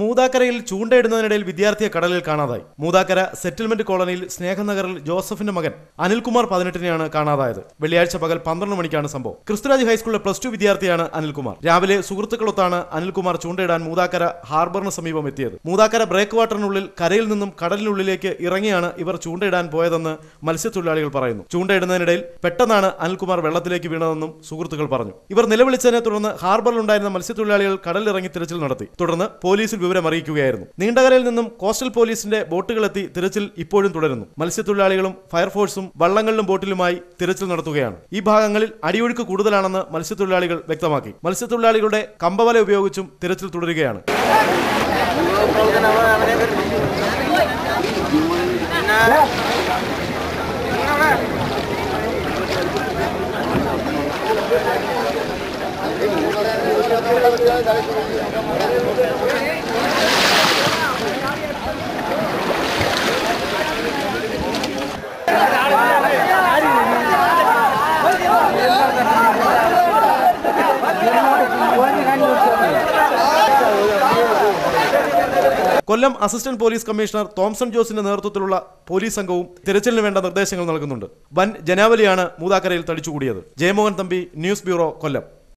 മൂതാക്കരയിൽ ചൂണ്ടയിടുന്നതിനിടയിൽ വിദ്യാർത്ഥിയെ കടലിൽ കാണാതായി. മൂതാക്കര സെറ്റിൽമെന്റ് കോളനിയിൽ സ്നേഹനഗറിൽ ജോസഫിന്റെ മകൻ അനിൽകുമാർ പതിനെട്ടിനെയാണ് കാണാതായത്. വെള്ളിയാഴ്ച പകൽ പന്ത്രണ്ട് മണിക്കാണ് സംഭവം. ക്രിസ്തുരാജ് ഹൈസ്കൂളിലെ പ്ലസ് ടു വിദ്യാർത്ഥിയാണ് അനിൽകുമാർ. രാവിലെ സുഹൃത്തുക്കളൊത്താണ് അനിൽകുമാർ ചൂണ്ടയിടാൻ മൂതാക്കര ഹാർബറിന് സമീപം എത്തിയത്. മൂതാക്കര ബ്രേക്ക് വാട്ടറിനുള്ളിൽ കരയിൽ നിന്നും കടലിനുള്ളിലേക്ക് ഇറങ്ങിയാണ് ഇവർ ചൂണ്ടയിടാൻ പോയതെന്ന് മത്സ്യത്തൊഴിലാളികൾ പറയുന്നു. ചൂണ്ടയിടുന്നതിനിടയിൽ പെട്ടെന്നാണ് അനിൽകുമാർ വെള്ളത്തിലേക്ക് വീണതെന്നും സുഹൃത്തുക്കൾ പറഞ്ഞു. ഇവർ നിലവിളിച്ചതിനെ തുടർന്ന് ഹാർബറിലുണ്ടായിരുന്ന മത്സ്യത്തൊഴിലാളികൾ കടലിറങ്ങി തിരച്ചിൽ നടത്തി. തുടർന്ന് പോലീസിൽ വിവരം അറിയിക്കുകയായിരുന്നു. നീണ്ടകരയിൽ നിന്നും കോസ്റ്റൽ പോലീസിന്റെ ബോട്ടുകളെത്തി തിരച്ചിൽ ഇപ്പോഴും തുടരുന്നു. മത്സ്യത്തൊഴിലാളികളും ഫയർഫോഴ്സും വള്ളങ്ങളിലും ബോട്ടിലുമായി തിരച്ചിൽ നടത്തുകയാണ്. ഈ ഭാഗങ്ങളിൽ അടിയൊഴുക്ക് കൂടുതലാണെന്ന് മത്സ്യത്തൊഴിലാളികൾ വ്യക്തമാക്കി. മത്സ്യത്തൊഴിലാളികളുടെ കമ്പവല ഉപയോഗിച്ചും തിരച്ചിൽ തുടരുകയാണ്. Kollam assistant police commissioner Thomson ജോസിന്റെ നേതൃത്വത്തിലുള്ള പോലീസ് സംഘവും തിരച്ചിലിന് വേണ്ട നിർദ്ദേശങ്ങൾ നൽകുന്നുണ്ട്. വൻ ജനാവലിയാണ് മൂതാക്കരയിൽ തടിച്ചുകൂടിയത്. Jayamohan Thampi news bureau Kollam.